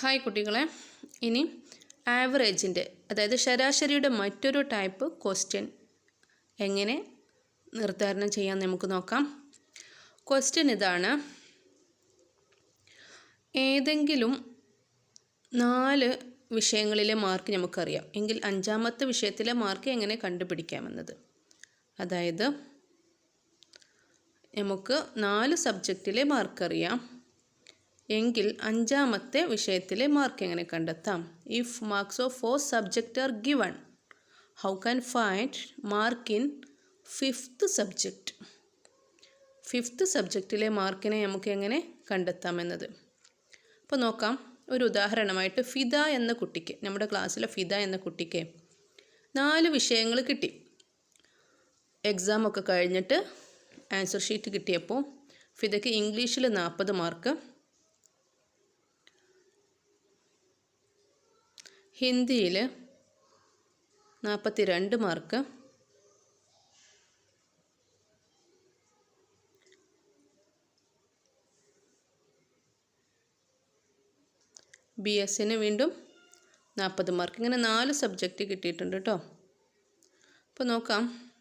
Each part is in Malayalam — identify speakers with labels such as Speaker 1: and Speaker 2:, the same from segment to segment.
Speaker 1: ഹായ് കുട്ടികളെ. ഇനി ആവറേജിന്റെ അതായത് ശരാശരിയുടെ മറ്റൊരു ടൈപ്പ് ക്വസ്റ്റ്യൻ എങ്ങനെ നിർദ്ധാരണം ചെയ്യാൻ നമുക്ക് നോക്കാം. ക്വസ്റ്റ്യൻ ഇതാണ് ഏതെങ്കിലും നാല് വിഷയങ്ങളിലെ മാർക്ക് നമുക്കറിയാം. എങ്കിൽ അഞ്ചാമത്തെ വിഷയത്തിലെ മാർക്ക് എങ്ങനെ കണ്ടുപിടിക്കാമെന്നത്? അതായത് നമുക്ക് നാല് സബ്ജക്റ്റിലെ മാർക്ക് അറിയാം എങ്കിൽ അഞ്ചാമത്തെ വിഷയത്തിലെ മാർക്ക് എങ്ങനെ കണ്ടെത്താം? If marks of four subject are given how can find mark in fifth subject fifth സബ്ജക്റ്റിലെ മാർക്കിനെ നമുക്ക് എങ്ങനെ കണ്ടെത്താമെന്നത് അപ്പോൾ നോക്കാം. ഒരു ഉദാഹരണമായിട്ട് ഫിദ എന്ന കുട്ടിക്ക് നമ്മുടെ ക്ലാസ്സിലെ ഫിദ എന്ന കുട്ടിക്ക് നാല് വിഷയങ്ങൾ കിട്ടി. എക്സാം ഒക്കെ കഴിഞ്ഞിട്ട് ആൻസർ ഷീറ്റ് കിട്ടിയപ്പോൾ ഫിദയ്ക്ക് ഇംഗ്ലീഷിൽ നാൽപ്പത് മാർക്ക് ഹിന്ദിയിൽ നാൽപ്പത്തി രണ്ട് മാർക്ക്. ബി എസ്സിന് വീണ്ടും നാൽപ്പത് മാർക്ക്. ഇങ്ങനെ നാല് സബ്ജക്റ്റ് കിട്ടിയിട്ടുണ്ട് കേട്ടോ. അപ്പോൾ നോക്കാം.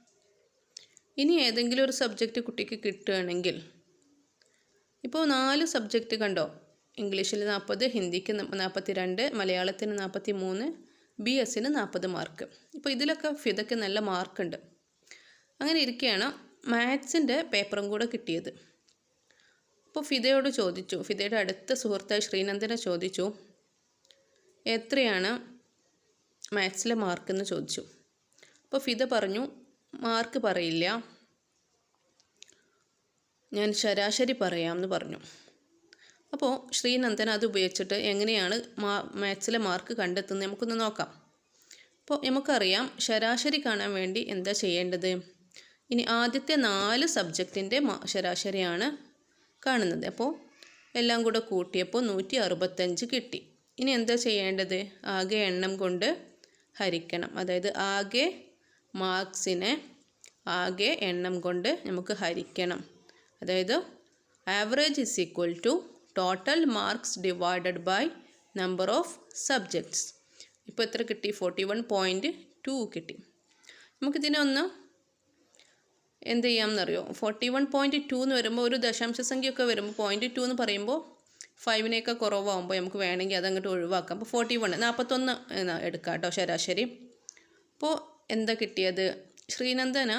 Speaker 1: ഇനി ഏതെങ്കിലും ഒരു സബ്ജക്റ്റ് കുട്ടിക്ക് കിട്ടുകയാണെങ്കിൽ. ഇപ്പോൾ നാല് സബ്ജക്റ്റ് കണ്ടോ? ഇംഗ്ലീഷിൽ നാൽപ്പത് ഹിന്ദിക്ക് നാൽപ്പത്തി രണ്ട് മലയാളത്തിന് നാൽപ്പത്തി മൂന്ന് ബി എസിന് നാൽപ്പത് മാർക്ക്. ഇപ്പോൾ ഇതിലൊക്കെ ഫിതയ്ക്ക് നല്ല മാർക്കുണ്ട്. അങ്ങനെ ഇരിക്കുകയാണ് മാത്സിന്റെ പേപ്പറും കൂടെ കിട്ടിയത്. അപ്പോൾ ഫിതയോട് ചോദിച്ചു ഫിതയുടെ അടുത്ത സുഹൃത്തായ ശ്രീനന്ദനെ ചോദിച്ചു എത്രയാണ് മാത്സിലെ മാർക്കെന്ന്? ചോദിച്ചു. അപ്പോൾ ഫിത പറഞ്ഞു മാർക്ക് പറയില്ല. ഞാൻ ശരാശരി പറയാമെന്ന് പറഞ്ഞു. അപ്പോൾ ശ്രീനന്ദൻ അത് ഉപയോഗിച്ചിട്ട് എങ്ങനെയാണ് മാ മാത്സിലെ മാർക്ക് കണ്ടെത്തുന്നത് നമുക്കൊന്ന് നോക്കാം. അപ്പോൾ നമുക്കറിയാം ശരാശരി കാണാൻ വേണ്ടി എന്താ ചെയ്യേണ്ടത്? ഇനി ആദ്യത്തെ നാല് സബ്ജക്റ്റിന്റെ ശരാശരിയാണ് കാണുന്നത്. അപ്പോൾ എല്ലാം കൂടെ കൂട്ടിയപ്പോൾ നൂറ്റി അറുപത്തഞ്ച് കിട്ടി. ഇനി എന്താ ചെയ്യേണ്ടത്? ആകെ എണ്ണം കൊണ്ട് ഹരിക്കണം. അതായത് ആകെ മാർക്സിനെ ആകെ എണ്ണം കൊണ്ട് നമുക്ക് ഹരിക്കണം. അതായത് average is equal to total marks divided by number of subjects ഇപ്പോൾ എത്ര കിട്ടി? ഫോർട്ടി വൺ പോയിന്റ് ടു കിട്ടി. നമുക്കിതിനെ ഒന്ന് എന്ത് ചെയ്യാമെന്നറിയോ? ഫോർട്ടി വൺ പോയിന്റ് ടു എന്ന് വരുമ്പോൾ ഒരു ദശാംശ സംഖ്യയൊക്കെ വരുമ്പോൾ പോയിന്റ് ടു എന്ന് പറയുമ്പോൾ ഫൈവിനെയൊക്കെ കുറവാകുമ്പോൾ നമുക്ക് വേണമെങ്കിൽ അതങ്ങോട്ട് ഒഴിവാക്കാം. അപ്പോൾ ഫോർട്ടി വൺ നാൽപ്പത്തൊന്ന് എടുക്കാം കേട്ടോ ശരാശരി. അപ്പോൾ എന്താ കിട്ടിയത്? ശ്രീനന്ദന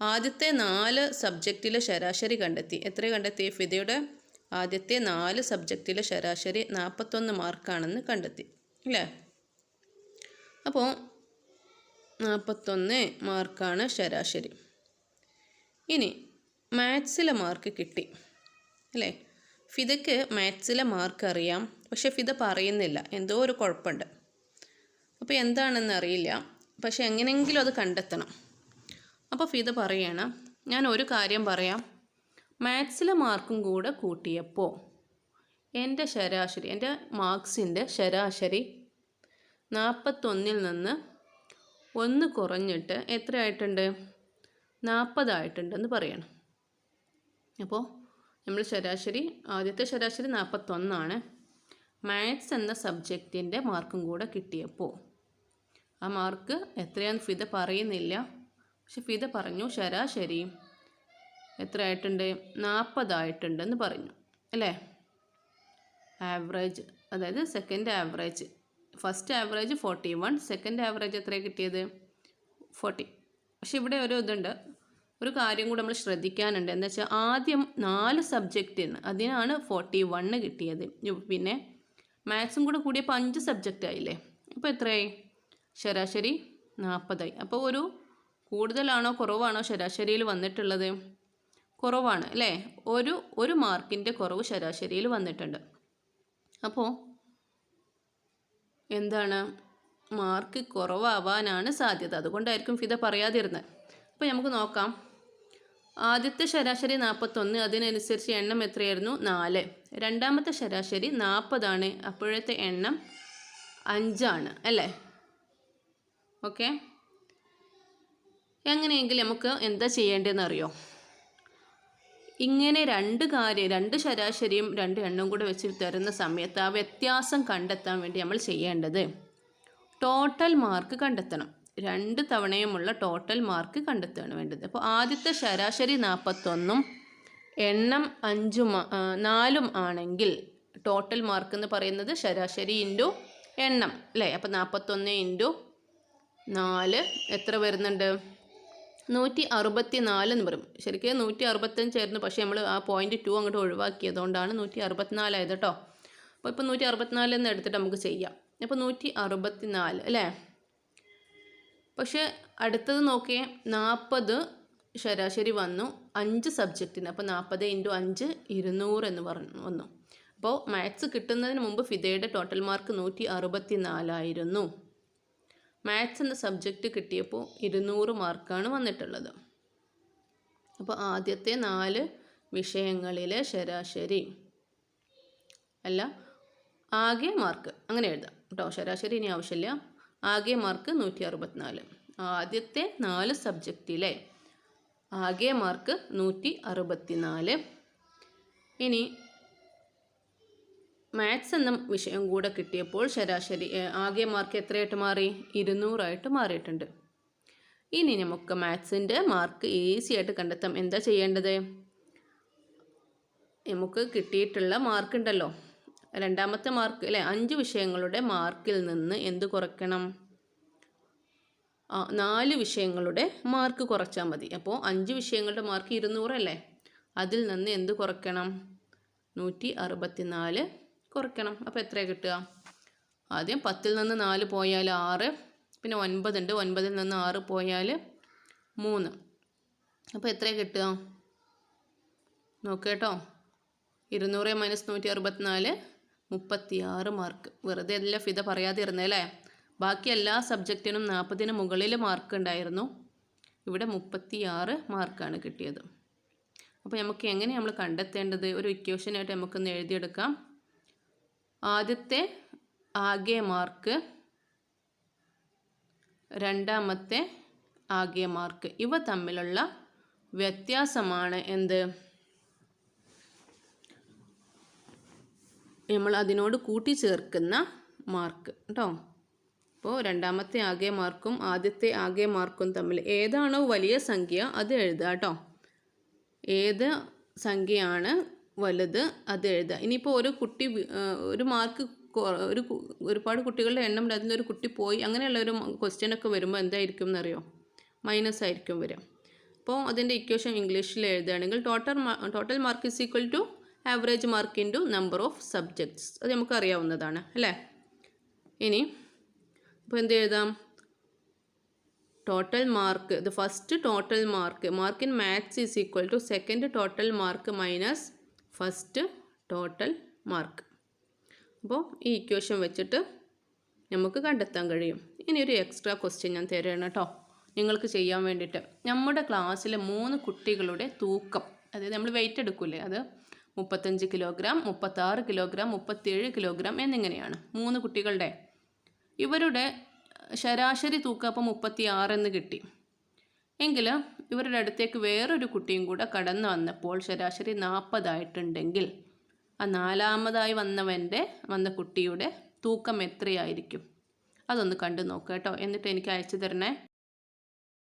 Speaker 1: ആദ്യത്തെ നാല് സബ്ജക്റ്റിലെ ശരാശരി കണ്ടെത്തി. എത്ര കണ്ടെത്തി ഫിദയുടെ ആദ്യത്തെ നാല് സബ്ജക്റ്റിലെ ശരാശരി നാൽപ്പത്തൊന്ന് മാർക്കാണെന്ന് കണ്ടെത്തി അല്ലേ? അപ്പോൾ നാൽപ്പത്തൊന്ന് മാർക്കാണ് ശരാശരി. ഇനി മാത്സിലെ മാർക്ക് കിട്ടി അല്ലേ? ഫിതയ്ക്ക് മാത്സിലെ മാർക്ക് അറിയാം പക്ഷെ ഫിത പറയുന്നില്ല എന്തോ ഒരു കുഴപ്പമുണ്ട്. അപ്പോൾ എന്താണെന്ന് അറിയില്ല പക്ഷെ എങ്ങനെയെങ്കിലും അത് കണ്ടെത്തണം. അപ്പോൾ ഫിത പറയണം ഞാൻ ഒരു കാര്യം പറയാം മാത്സിലെ മാർക്കും കൂടെ കൂട്ടിയപ്പോൾ എന്റെ ശരാശരി എന്റെ മാർക്സിന്റെ ശരാശരി നാൽപ്പത്തൊന്നിൽ നിന്ന് ഒന്ന് കുറഞ്ഞിട്ട് എത്രയായിട്ടുണ്ട്? നാൽപ്പതായിട്ടുണ്ടെന്ന് പറയണം. അപ്പോൾ നമ്മൾ ശരാശരി ആദ്യത്തെ ശരാശരി നാൽപ്പത്തൊന്നാണ്. മാത്സ് എന്ന സബ്ജക്റ്റിന്റെ മാർക്കും കൂടെ കിട്ടിയപ്പോൾ ആ മാർക്ക് എത്രയാണെന്ന് ഫിത പറയുന്നില്ല. പക്ഷെ ഫിത പറഞ്ഞു ശരാശരി എത്ര ആയിട്ടുണ്ട് നാൽപ്പതായിട്ടുണ്ടെന്ന് പറഞ്ഞു അല്ലേ? ആവറേജ് അതായത് second average first average forty one second average എത്രയാണ് കിട്ടിയത്? ഫോർട്ടി പക്ഷെ ഇവിടെ ഒരു ഇതുണ്ട്. ഒരു കാര്യം കൂടെ നമ്മൾ ശ്രദ്ധിക്കാനുണ്ട്. എന്താ വെച്ചാൽ ആദ്യം നാല് സബ്ജക്റ്റിന് അതിനാണ് ഫോർട്ടി വണ്ണ് കിട്ടിയത്. പിന്നെ മാത്സും കൂടെ കൂടിയപ്പോൾ അഞ്ച് സബ്ജക്റ്റ് ആയില്ലേ? അപ്പോൾ എത്രയായി? ശരാശരി നാൽപ്പതായി അപ്പോൾ ഒരു കൂടുതലാണോ കുറവാണോ ശരാശരിയിൽ വന്നിട്ടുള്ളത്? കുറവാണ് അല്ലേ? ഒരു ഒരു മാർക്കിന്റെ കുറവ് ശരാശരിയിൽ വന്നിട്ടുണ്ട്. അപ്പോൾ എന്താണ്? മാർക്ക് കുറവാവാനാണ് സാധ്യത. അതുകൊണ്ടായിരിക്കും ഫിത പറയാതിരുന്നത് അപ്പോൾ നമുക്ക് നോക്കാം. ആദ്യത്തെ ശരാശരി നാൽപ്പത്തൊന്ന് അതിനനുസരിച്ച് എണ്ണം എത്രയായിരുന്നു? നാല്. രണ്ടാമത്തെ ശരാശരി നാൽപ്പതാണ് അപ്പോഴത്തെ എണ്ണം അഞ്ചാണ് അല്ലേ? ഓക്കെ. എങ്ങനെയെങ്കിലും നമുക്ക് എന്താ ചെയ്യേണ്ടതെന്ന് അറിയോ ഇങ്ങനെ രണ്ട് കാര്യം രണ്ട് ശരാശരിയും രണ്ട് എണ്ണവും കൂടെ വെച്ച് തരുന്ന സമയത്ത് ആ വ്യത്യാസം കണ്ടെത്താൻ വേണ്ടി നമ്മൾ ചെയ്യേണ്ടത് ടോട്ടൽ മാർക്ക് കണ്ടെത്തണം. രണ്ട് തവണയുമുള്ള ടോട്ടൽ മാർക്ക് കണ്ടെത്തുകയാണ് വേണ്ടത്. അപ്പോൾ ആദ്യത്തെ ശരാശരി നാൽപ്പത്തൊന്നും എണ്ണം അഞ്ചും നാലും ആണെങ്കിൽ ടോട്ടൽ മാർക്ക് എന്ന് പറയുന്നത് ശരാശരി ഇന്റു എണ്ണം അല്ലേ? അപ്പോൾ നാൽപ്പത്തൊന്ന് ഇന്റു നാല് എത്ര വരുന്നുണ്ട്? നൂറ്റി അറുപത്തി നാല് എന്ന് പറയും. ശരിക്കും നൂറ്റി അറുപത്തഞ്ചായിരുന്നു പക്ഷേ നമ്മൾ ആ പോയിന്റ് ടു അങ്ങോട്ട് ഒഴിവാക്കിയതുകൊണ്ടാണ് നൂറ്റി അറുപത്തിനാലായത് കേട്ടോ അപ്പോൾ ഇപ്പോൾ നൂറ്റി അറുപത്തിനാല് എന്ന് എടുത്തിട്ട് നമുക്ക് ചെയ്യാം. അപ്പോൾ നൂറ്റി അറുപത്തി നാല് അല്ലേ? പക്ഷേ അടുത്തത് നോക്കിയേ നാൽപ്പത് ശരാശരി വന്നു. അഞ്ച് സബ്ജക്റ്റിന് അപ്പോൾ നാൽപ്പത് ഇന്റു അഞ്ച് ഇരുന്നൂറ് എന്ന് പറഞ്ഞു വന്നു. അപ്പോൾ മാത്സ് കിട്ടുന്നതിന് മുമ്പ് ഫിദയുടെ ടോട്ടൽ മാർക്ക് നൂറ്റി അറുപത്തി നാലായിരുന്നു മാത്സ് എന്ന സബ്ജക്റ്റ് കിട്ടിയപ്പോൾ ഇരുന്നൂറ് മാർക്കാണ് വന്നിട്ടുള്ളത്. അപ്പോൾ ആദ്യത്തെ നാല് വിഷയങ്ങളിലെ ശരാശരി അല്ല ആകെ മാർക്ക് അങ്ങനെ എഴുതാം കേട്ടോ. ശരാശരി ഇനി ആവശ്യമില്ല. ആകെ മാർക്ക് നൂറ്റി അറുപത്തിനാല് ആദ്യത്തെ നാല് സബ്ജക്റ്റിലെ ആകെ മാർക്ക് നൂറ്റി അറുപത്തിനാല് ഇനി മാത്സ് എന്ന വിഷയം കൂടെ കിട്ടിയപ്പോൾ ശരാശരി ആകെ മാർക്ക് എത്രയായിട്ട് മാറി? ഇരുന്നൂറായിട്ട് മാറിയിട്ടുണ്ട്. ഇനി നമുക്ക് മാത്സിന്റെ മാർക്ക് ഈസി ആയിട്ട് കണ്ടെത്താം. എന്താ ചെയ്യേണ്ടത്? നമുക്ക് കിട്ടിയിട്ടുള്ള മാർക്ക് ഉണ്ടല്ലോ. രണ്ടാമത്തെ മാർക്ക് അല്ലേ? അഞ്ച് വിഷയങ്ങളുടെ മാർക്കിൽ നിന്ന് എന്ത് കുറയ്ക്കണം? നാല് വിഷയങ്ങളുടെ മാർക്ക് കുറച്ചാൽ മതി. അപ്പോൾ അഞ്ച് വിഷയങ്ങളുടെ മാർക്ക് ഇരുന്നൂറല്ലേ? അതിൽ നിന്ന് എന്ത് കുറയ്ക്കണം? നൂറ്റി അറുപത്തിനാല് കുറയ്ക്കണം. അപ്പോൾ എത്രയാണ് കിട്ടുക? ആദ്യം പത്തിൽ നിന്ന് നാല് പോയാൽ ആറ് പിന്നെ ഒൻപതുണ്ട് ഒൻപതിൽ നിന്ന് ആറ് പോയാൽ മൂന്ന്. അപ്പോൾ എത്രയാണ് കിട്ടുക? നോക്കേട്ടോ ഇരുന്നൂറ് മൈനസ് നൂറ്റി അറുപത്തിനാല് മുപ്പത്തിയാറ് മാർക്ക് വെറുതെ എല്ലാം ഫിത പറയാതെ ഇരുന്നല്ലേ ബാക്കി എല്ലാ സബ്ജക്റ്റിനും നാൽപ്പതിന് മുകളിൽ മാർക്ക് ഉണ്ടായിരുന്നു. ഇവിടെ മുപ്പത്തിയാറ് മാർക്കാണ് കിട്ടിയത്. അപ്പോൾ നമുക്ക് എങ്ങനെ നമ്മൾ കണ്ടെത്തേണ്ടത്? ഒരു ഇക്വേഷനായിട്ട് നമുക്കൊന്ന് എഴുതിയെടുക്കാം. ആദ്യത്തെ ആകെ മാർക്ക് രണ്ടാമത്തെ ആകെ മാർക്ക് ഇവ തമ്മിലുള്ള വ്യത്യാസമാണ് എന്ത്? നമ്മൾ അതിനോട് കൂട്ടിച്ചേർക്കുന്ന മാർക്ക് കേട്ടോ അപ്പോൾ രണ്ടാമത്തെ ആകെ മാർക്കും ആദ്യത്തെ ആകെ മാർക്കും തമ്മിൽ ഏതാണോ വലിയ സംഖ്യ അത് എഴുതുക കേട്ടോ ഏത് സംഖ്യയാണ് വലുത് അത് എഴുതുക. ഇനിയിപ്പോൾ ഒരു കുട്ടി ഒരു മാർക്ക് ഒരു ഒരുപാട് കുട്ടികളുടെ എണ്ണം അതിലൊരു കുട്ടി പോയി അങ്ങനെയുള്ള ഒരു ക്വസ്റ്റ്യൻ ഒക്കെ വരുമ്പോൾ എന്തായിരിക്കും എന്നറിയോ? മൈനസ് ആയിരിക്കും വരിക. അപ്പോൾ അതിന്റെ ഇക്വേഷൻ ഇംഗ്ലീഷിൽ എഴുതുകയാണെങ്കിൽ total total mark is equal to average mark in to number of subjects അത് നമുക്ക് അറിയാവുന്നതാണ് അല്ലേ? ഇനി അപ്പോൾ എന്ത് എഴുതാം? Total mark the first total mark mark in maths is equal to second total mark minus first total mark. അപ്പോൾ ഈ ഇക്വേഷൻ വെച്ചിട്ട് നമുക്ക് കണ്ടെത്താൻ കഴിയും. ഇനി ഒരു എക്സ്ട്രാ ക്വസ്റ്റ്യൻ ഞാൻ തരുകയാണ് കേട്ടോ. നിങ്ങൾക്ക് ചെയ്യാൻ വേണ്ടിയിട്ട്. നമ്മുടെ ക്ലാസ്സിലെ മൂന്ന് കുട്ടികളുടെ തൂക്കം. അതായത് നമ്മൾ വെയിറ്റ് എടുക്കൂലേ? അത് മുപ്പത്തഞ്ച് കിലോഗ്രാം മുപ്പത്താറ് കിലോഗ്രാം മുപ്പത്തേഴ് കിലോഗ്രാം എന്നിങ്ങനെയാണ് മൂന്ന് കുട്ടികളുടെ. ഇവരുടെ ശരാശരി തൂക്കം അപ്പോൾ മുപ്പത്തി ആറെന്ന് കിട്ടി. എങ്കിൽ ഇവരുടെ അടുത്തേക്ക് വേറൊരു കുട്ടിയും കൂടെ കടന്നു വന്നപ്പോൾ ശരാശരി നാൽപ്പതായിട്ടുണ്ടെങ്കിൽ ആ നാലാമതായി വന്നവന്റെ വന്ന കുട്ടിയുടെ തൂക്കം എത്രയായിരിക്കും? അതൊന്ന് കണ്ടു നോക്കുക കേട്ടോ. എന്നിട്ട് എനിക്ക് അയച്ചു തരണേ.